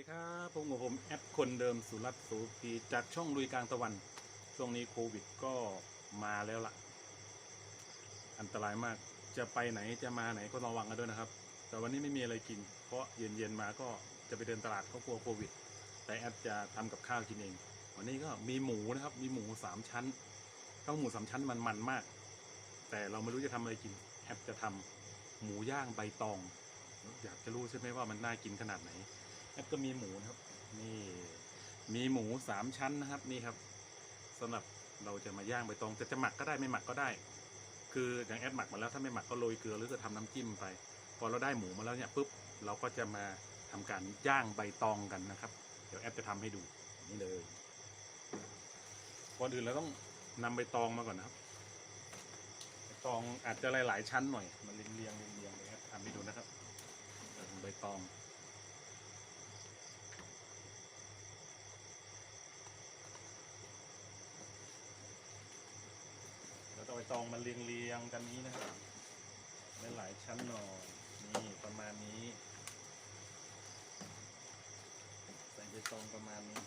ดีครับผมกับผมแอดคนเดิมสุรัตน์สูพีจากช่องลุยกลางตะวัน ช่วงนี้โควิดก็มาแล้วล่ะ อันตรายมากจะไปไหนจะมาไหนก็ระวังกันด้วยนะครับ แต่วันนี้ไม่มีอะไรกิน เพราะเย็นๆมาก็จะไปเดินตลาดก็กลัวโควิด แต่แอดจะทำกับข้าวกินเอง วันนี้ก็มีหมูนะครับ มีหมูสามชั้นต้องหมูสามชั้นมันมันมาก แต่เราไม่รู้จะทำอะไรกินแอดจะทำหมูย่างใบตอง อยากจะรู้ใช่ไหมว่ามันน่ากินขนาดไหน แอดก็มีหมูนะครับ นี่มีหมูสามชั้นนะครับ นี่ครับสำหรับเราจะมาย่างใบตองแต่จะหมักก็ได้ไม่หมักก็ได้ คืออย่างแอดหมักมาแล้วถ้าไม่หมักก็โรยเกลือหรือจะทำน้ำจิ้มไป พอเราได้หมูมาแล้วเนี่ยปุ๊บเราก็จะมาทำการย่างใบตองกันนะครับ เดี๋ยวแอดจะทำให้ดูนี่เลยก่อนอื่นเราต้องนำใบตองมาก่อนนะครับใบตองอาจจะหลาย ๆ ชั้นหน่อยมันเรียงเรียงเรียงเลยครับทำให้ดูนะครับใบตอง แล้วก็ใบ ตองมาเรียงเรียงๆกันนี้นะครับหลายชั้นหน่อยนี่ประมาณนี้ ใส่ใบตองประมาณนี้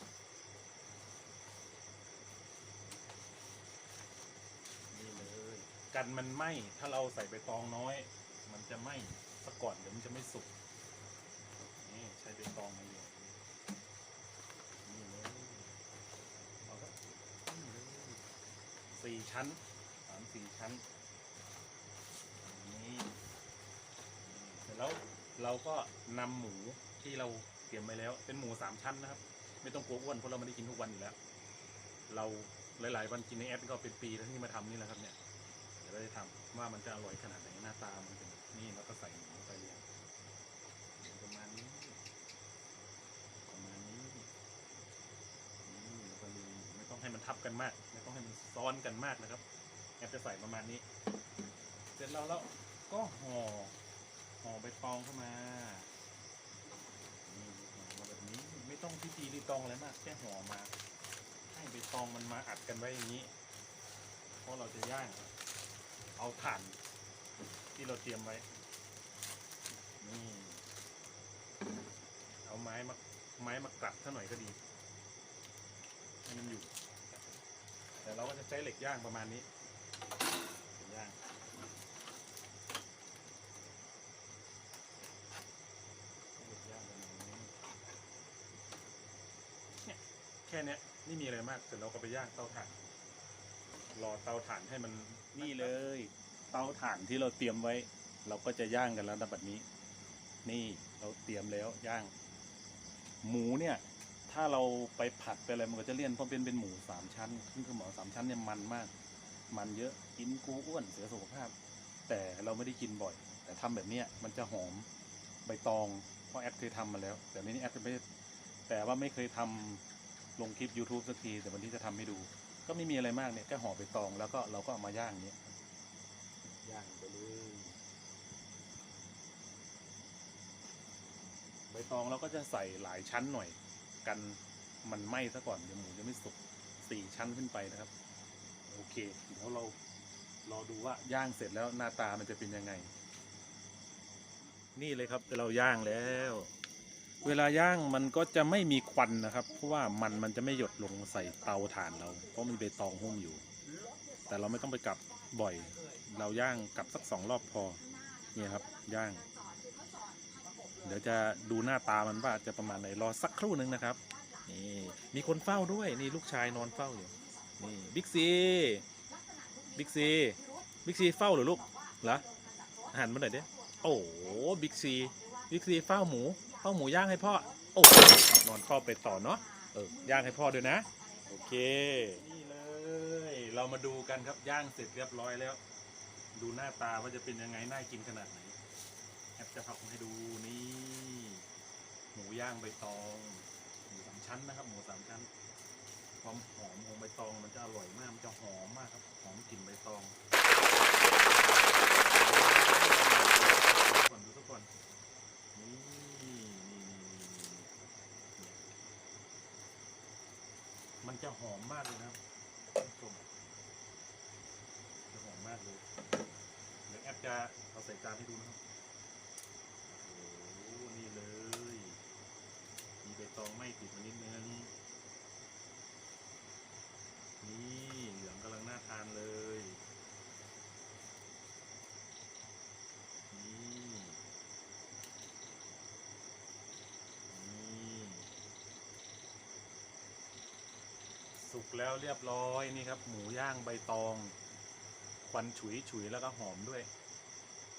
นี่เลยกันมันไหมถ้าเราใส่ใบตองน้อย มันจะไหมซะก่อนเดี๋ยวมันจะไม่สุกนี่ใช้ใบตองมาอยู่นี่เลยเอาละนี่เลยสี่ชั้น สี่ชั้นนี่เสร็จแล้วเราก็นำหมูที่เราเตรียมไว้แล้ว เป็นหมูสามชั้นนะครับ ไม่ต้องกลัวอ้วนเพราะเราไม่ได้กินทุกวันอยู่แล้ว เราหลาย ๆ วันกินในแอดก็เป็นปีแล้วที่มาทำนี่แหละครับเนี่ยเดี๋ยวเราจะทำว่ามันจะอร่อยขนาดไหนหน้าตามันเป็นนี่แล้วก็ใส่หมูไปเรียงประมาณนี้ประมาณนี้นี่แล้วก็ลีไม่ต้องให้มันทับกันมาก ไม่ต้องให้มันซ้อนกันมากนะครับ แอดจะใส่ประมาณนี้ เสร็จแล้วแล้วก็ห่อห่อใบตองเข้ามานี่ห่อมาแบบนี้ไม่ต้องพิธีรีตองอะไรมาก แค่ห่อมา ให้ใบตองมันมาอัดกันไว้อย่างนี้เพราะเราจะย่างเอาถ่านที่เราเตรียมไว้ นี่ เอาไม้มาไม้มากลัดซะหน่อยก็ดีให้มันอยู่ แต่เราก็จะใช้เหล็กย่างประมาณนี้ย่างเหล็กย่างประมาณนี้เนี่ย แค่เนี้ยไม่มีอะไรมากเสร็จเราก็ไปย่างเตาถ่านรอเตาถ่านให้มันนี่เลย เตาถ่านที่เราเตรียมไว้ เราก็จะย่างกันแล้วนะแบบนี้ นี่เราเตรียมแล้วย่าง หมูเนี่ย ถ้าเราไปผัดไปอะไรมันก็จะเลี่ยนเพราะเป็นเป็นหมูสามชั้นซึ่งคือหมูสามชั้นเนี่ยมันมาก มันเยอะกินกูอ้วนเสียสุขภาพ แต่เราไม่ได้กินบ่อย แต่ทำแบบเนี้ยมันจะหอมใบตองเพราะแอดเคยทำมาแล้ว แต่ในนี้แอดไม่แต่ว่าไม่เคยทำ ลงคลิป YouTube สักทีแต่วันนี้จะทำให้ดู ก็ไม่มีอะไรมากเนี่ยแค่ห่อใบตองแล้วก็เราก็เอามาย่างเนี้ยย่างไปเลยใบตองเราก็จะใส่หลายชั้นหน่อย กันมันไหม้ซะก่อนเดี๋ยวหมูจะไม่สุกสี่ชั้นขึ้นไปนะครับ โอเคเดี๋ยวเรารอดูว่าย่างเสร็จแล้วหน้าตามันจะเป็นยังไง นี่เลยครับเราย่างแล้ว เวลาย่างมันก็จะไม่มีควันนะครับ เพราะว่ามันมันจะไม่หยดลงใส่เตาถ่านเรา เพราะมันมีใบตองหุ้มอยู่ แต่เราไม่ต้องไปกลับบ่อย เราย่างกลับสักสองรอบพอเนี่ยครับย่าง เดี๋ยวจะดูหน้าตามันว่าจะประมาณไหนรอสักครู่หนึ่งนะครับนี่มีคนเฝ้าด้วยนี่ลูกชายนอนเฝ้าอยู่นี่บิ๊กซีบิ๊กซีบิ๊กซีเฝ้าหรือลูกเหรอหันมาหน่อยดิโอ้บิ๊กซีบิ๊กซีเฝ้าหมู เฝ้าวหมูย่างให้พ่อ โอ้นอนข้าไปต่อเนาะ เออย่างให้พ่อด้วยนะ โอเค นี่เลย เรามาดูกันครับย่างเสร็จเรียบร้อยแล้ว ดูหน้าตาว่าจะเป็นยังไง น่ากินขนาดไหนแอปจะทำให้ดูนี่ หมูย่างใบตอง หมูสามชั้นนะครับ หมูสามชั้น ความหอมของใบตองมันจะอร่อยมาก มันจะหอมมากครับ หอมกลิ่นใบตองก่อนดูสักก่อนนี่นี่นี่นี่นี่มัน จะหอมมากเลยนะครับท่านชมจะหอมมากเลยเดี๋ยวแอปจะเอาใส่จานให้ดูนะครับโอ้โหนี่เลย มีใบติดมานิดนึง นี่เหลืองกำลังน่าทานเลย นี่นี่สุก แล้วเรียบร้อยนี่ครับ หมูย่างใบตอง ควันฉุยฉุยแล้วก็หอมด้วย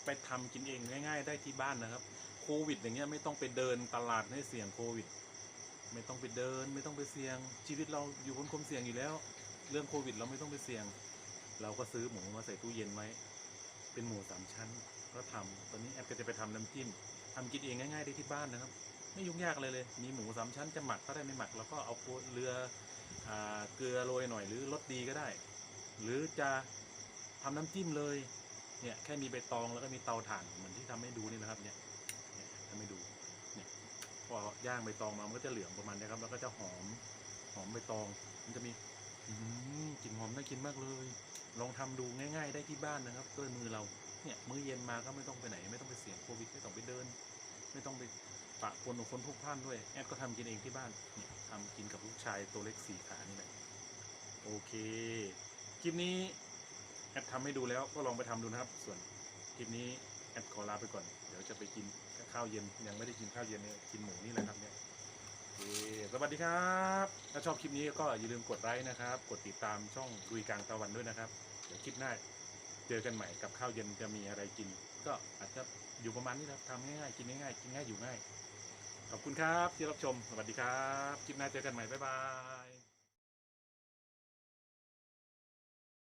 ไปทำกินเองง่าย ๆ ได้ที่บ้านนะครับโควิด อย่างเงี้ยไม่ต้องไปเดินตลาดให้เสี่ยงโควิด ไม่ต้องไปเดิน ไม่ต้องไปเสี่ยง ชีวิตเราอยู่บนความเสี่ยงอยู่แล้ว เรื่องโควิด เราไม่ต้องไปเสี่ยง เราก็ซื้อหมูมาใส่ตู้เย็นไว้ เป็นหมูสามชั้น ก็ทำตอนนี้แอปก็จะไปทำน้ำจิ้มทำกินเองง่ายๆได้ที่บ้านนะครับ ไม่ยุ่งยากเลยเลย มีหมูสามชั้นจะหมักก็ได้ไม่หมักเราก็เอาเรือ เกลือโรยหน่อยหรือรสดีก็ได้ หรือจะทำน้ำจิ้มเลยเนี่ยแค่มีใบตองแล้วก็มีเตาถ่านเหมือนที่ทำให้ดูนี่นะครับเนี่ยทำให้ดูเนี่ยพอย่างใบตองมามันก็จะเหลืองประมาณนี้ครับแล้วก็จะหอมหอมใบตอง มันจะมีกลิ่นหอมน่ากินมากเลย ลองทำดูง่าย ๆ ได้ที่บ้านนะครับด้วยมือเราเนี่ยมื้อเย็นมาก็ไม่ต้องไปไหน ไม่ต้องไปเสี่ยงโควิดไม่ต้องไปเดิน ไม่ต้องไป ปะปนกับคนพลุกพล่านด้วย แอดก็ทำกินเองที่บ้านเนี่ยทำกินกับลูกชายตัวเล็กสี่ขานี่แหละโอเคคลิปนี้แอดทำให้ดูแล้วก็ลองไปทำดูนะครับ ส่วนคลิปนี้แอดขอลาไปก่อน เดี๋ยวจะไปกินข้าวเย็นยังไม่ได้กินข้าวเย็นเนี่ยกินหมูนี่แหละครับเนี่ยสวัสดีครับ ถ้าชอบคลิปนี้ก็อย่าลืมกดไลค์นะครับ กดติดตามช่องลุยกลางตะวันด้วยนะครับ เดี๋ยวคลิปหน้าเจอกันใหม่กับข้าวเย็นจะมีอะไรกิน ก็อาจจะอยู่ประมาณนี้ครับทำง่ายๆ กินง่ายๆ กินง่ายอยู่ง่าย ขอบคุณครับที่รับชม สวัสดีครับ คลิปหน้าเจอกันใหม่ บ๊ายบาย